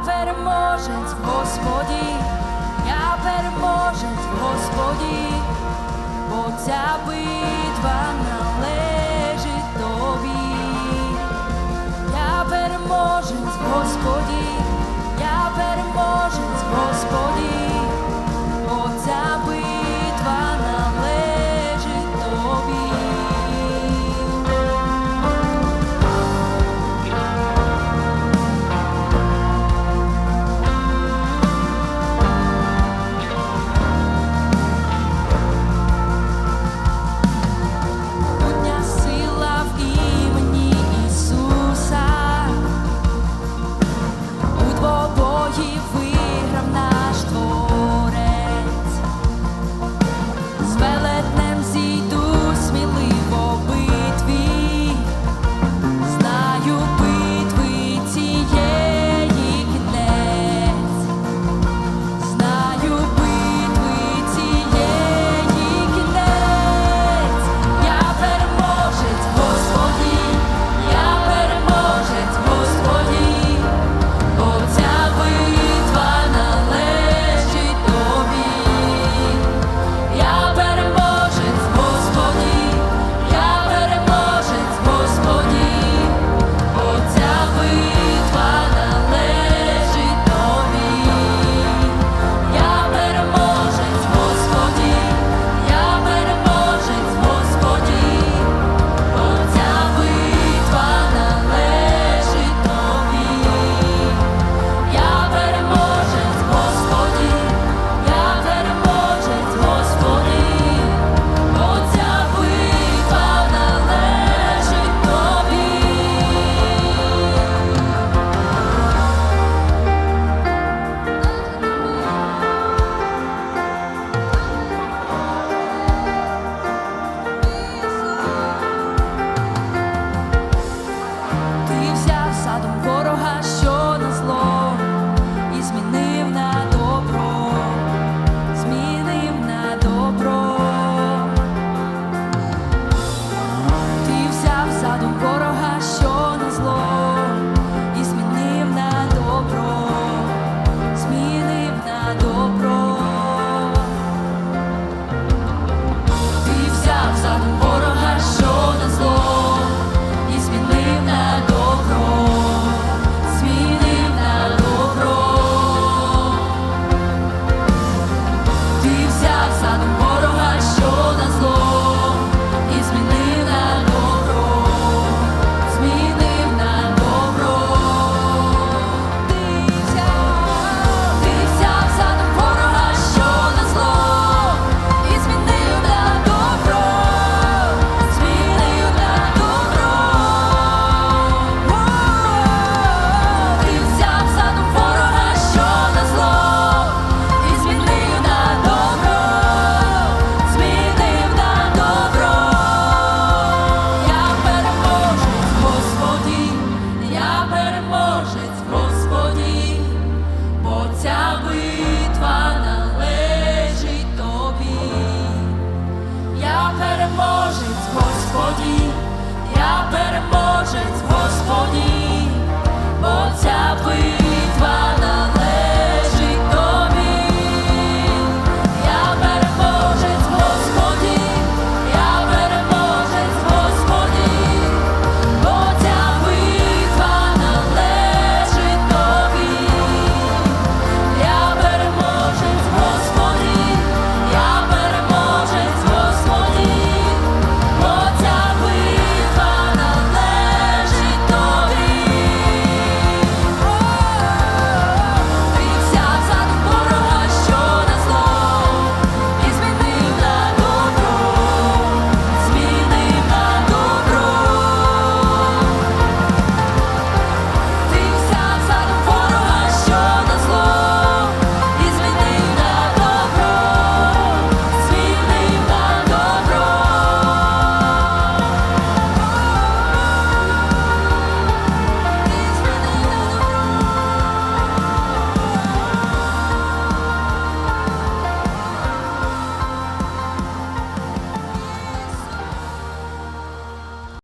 Я переможець в Господі, я переможець в Господі, бо ця битва нам. Я переможець,